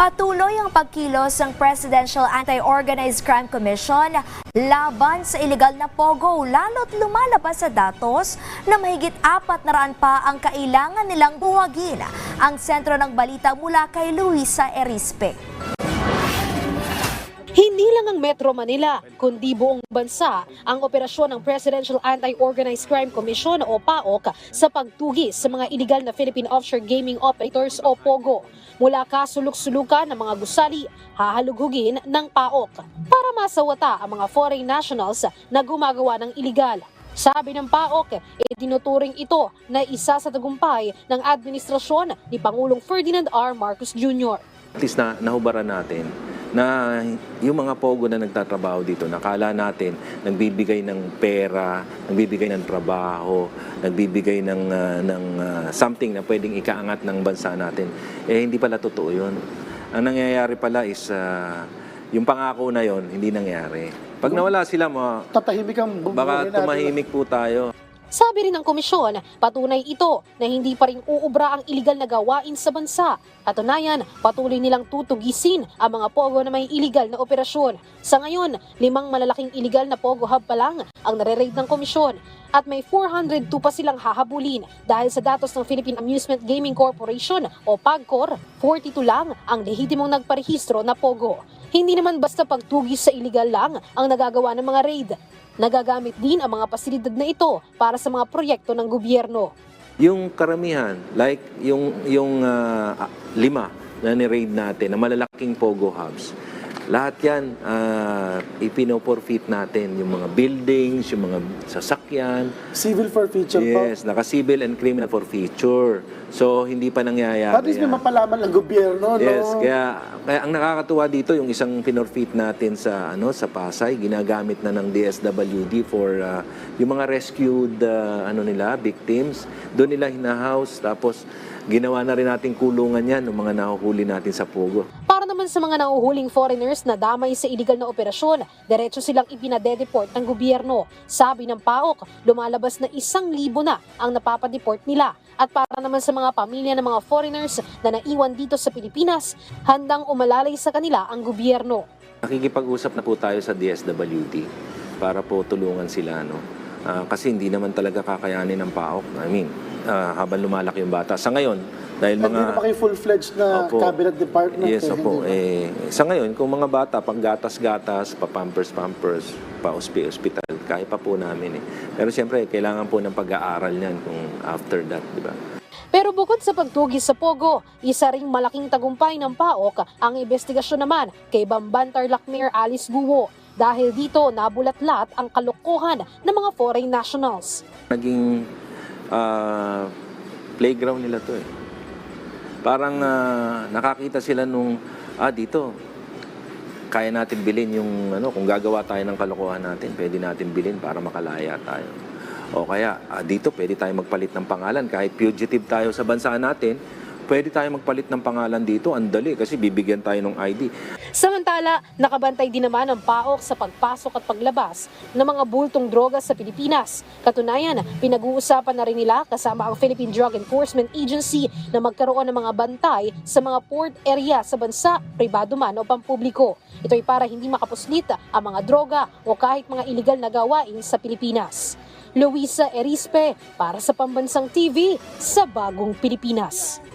Patuloy ang pagkilos ng Presidential Anti-Organized Crime Commission laban sa illegal na pogo lalo't lumalabas sa datos na mahigit apat na raan pa ang kailangan nilang buwagin. Ang sentro ng balita mula kay Luisa Erispe. Lang ang Metro Manila, kundi buong bansa ang operasyon ng Presidential Anti-Organized Crime Commission o PAOK sa pagtugis sa mga illegal na Philippine Offshore Gaming Operators o POGO. Mula kasulok-sulukan ng mga gusali, hahalughugin ng PAOK para masawata ang mga foreign nationals na gumagawa ng illegal. Sabi ng PAOK, itinuturing ito na isa sa tagumpay ng administrasyon ni Pangulong Ferdinand R. Marcos Jr. At least na nahubaran natin na yung mga pogo na nagtatrabaho dito, nakala natin nagbibigay ng pera, nagbibigay ng trabaho, nagbibigay ng, ah, ng ah, something na pwedeng ikaangat ng bansa natin. Eh, hindi pala totoo yun. Ang nangyayari pala is, ah, yung pangako na yon hindi nangyari. Pag nawala sila, mga, tatahimik ang baka tumahimik po tayo. Sabi rin ng komisyon, patunay ito na hindi pa rin uubra ang iligal na gawain sa bansa. Katunayan, patuloy nilang tutugisin ang mga pogo na may iligal na operasyon. Sa ngayon, limang malalaking iligal na pogo hub pa lang ang nare-raid ng komisyon. At may 402 pa silang hahabulin dahil sa datos ng Philippine Amusement Gaming Corporation o PAGCOR, 42 lang ang lehitimong nagparehistro na pogo. Hindi naman basta pagtugis sa iligal lang ang nagagawa ng mga raid. Nagagamit din ang mga pasilidad na ito para sa mga proyekto ng gobyerno. Yung karamihan, like yung, yung ah, lima na ni-raid natin, na malalaking pogo hubs, lahat yan, uh, ipinoforfeit natin. Yung mga buildings, yung mga sasakyan. Civil forfeiture po. Yes, naka-civil and criminal forfeiture. So, hindi pa nangyayari At least may mapalaman ng gobyerno, Yes, no? kaya, kaya ang nakakatuwa dito yung isang pinorfeit natin sa ano sa Pasay, ginagamit na ng DSWD for uh, yung mga rescued uh, ano nila, victims. Doon nila hinahouse tapos ginawa na rin nating kulungan yan ng mga nahuhuli natin sa Pogo. Para naman sa mga nauhuling foreigners na damay sa illegal na operasyon, diretso silang ipinadedeport ng gobyerno. Sabi ng PAOK, lumalabas na isang libo na ang napapadeport nila. At para naman sa mga pamilya ng mga foreigners na naiwan dito sa Pilipinas, handang umalalay sa kanila ang gobyerno. Nakikipag-usap na po tayo sa DSWD para po tulungan sila no. Ah, kasi hindi naman talaga kakayanin ng PAOK. I mean, ah, habang lumalaki yung bata. Sa ngayon, dahil At hindi mga na pa kayo full-fledged na Opo. cabinet department. Yes, eh, opo. hindi? Eh, sa ngayon, kung mga bata, pang gatas-gatas, pa pampers-pampers, pa hospital, kaya pa po namin eh. Pero siyempre, kailangan po ng pag-aaral niyan kung after that, di ba? Pero bukod sa pagtugis sa Pogo, isa ring malaking tagumpay ng PAOK ang investigasyon naman kay Bamban Tarlac Mayor Alice Guo. Dahil dito nabulatlat ang kalokohan ng mga foreign nationals. Naging ah, playground nila to eh. Parang ah, nakakita sila nung, ah, dito, kaya natin bilhin yung, ano, kung gagawa tayo ng kalokohan natin, pwede natin bilhin para makalaya tayo. O kaya, ah, dito pwede tayo magpalit ng pangalan. Kahit fugitive tayo sa bansa natin, pwede tayo magpalit ng pangalan dito. Ang dali kasi bibigyan tayo ng ID. Samantala, nakabantay din naman ang PAOK sa pagpasok at paglabas ng mga bultong droga sa Pilipinas. Katunayan, pinag-uusapan na rin nila kasama ang Philippine Drug Enforcement Agency na magkaroon ng mga bantay sa mga port area sa bansa, pribado man o pampubliko. Ito ay para hindi makapuslit ang mga droga o kahit mga illegal na gawain sa Pilipinas. Luisa Erispe para sa Pambansang TV sa Bagong Pilipinas.